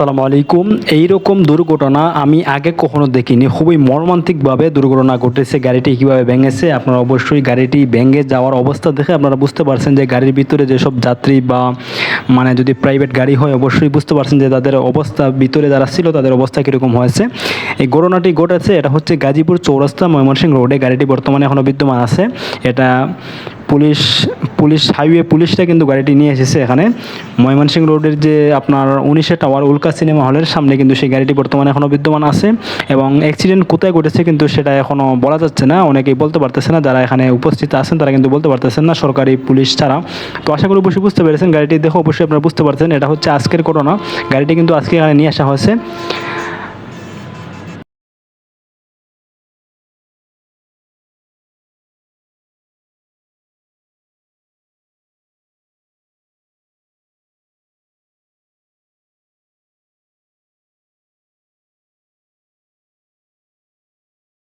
আসসালামু আলাইকুম। এইরকম দুর্ঘটনা আমি আগে কখনো দেখিনি। খুবই মর্মান্তিকভাবে দুর্ঘটনা ঘটেছে। গাড়িটি কীভাবে ভেঙেছে? আপনারা অবশ্যই গাড়িটি ভেঙে যাওয়ার অবস্থা দেখে আপনারা বুঝতে পারছেন যে গাড়ির ভিতরে যেসব যাত্রী বা মানে যদি প্রাইভেট গাড়ি হয়, অবশ্যই বুঝতে পারছেন যে তাদের অবস্থা, ভিতরে যারা ছিল তাদের অবস্থা কীরকম হয়েছে। এই ঘটনাটি ঘটেছে, এটা হচ্ছে গাজীপুর চৌরাস্তা ময়মনসিংহ রোডে গাড়িটি বর্তমানে এখনও বিদ্যমান আছে। এটা পুলিশ পুলিশ হাইওয়ে পুলিশটা কিন্তু গাড়িটি নিয়ে এসেছে এখানে। ময়মনসিংহ রোডের যে আপনার উনিশে টাওয়ার উল্কা সিনেমা হলের সামনে কিন্তু সেই গাড়িটি বর্তমানে এখনও বিদ্যমান আছে এবং অ্যাক্সিডেন্ট কোথায় ঘটেছে কিন্তু সেটা এখনও বলা যাচ্ছে না। অনেকেই বলতে পারতেছে না, যারা এখানে উপস্থিত আছেন তারা কিন্তু বলতে পারতেছেন না, সরকারি পুলিশ ছাড়া। তো আশা করি অবশ্যই বুঝতে পেরেছেন, গাড়িটি দেখো অবশ্যই আপনারা বুঝতে পারছেন, এটা হচ্ছে আজকের ঘটনা গাড়িটি কিন্তু আজকে এখানে নিয়ে আসা হয়েছে।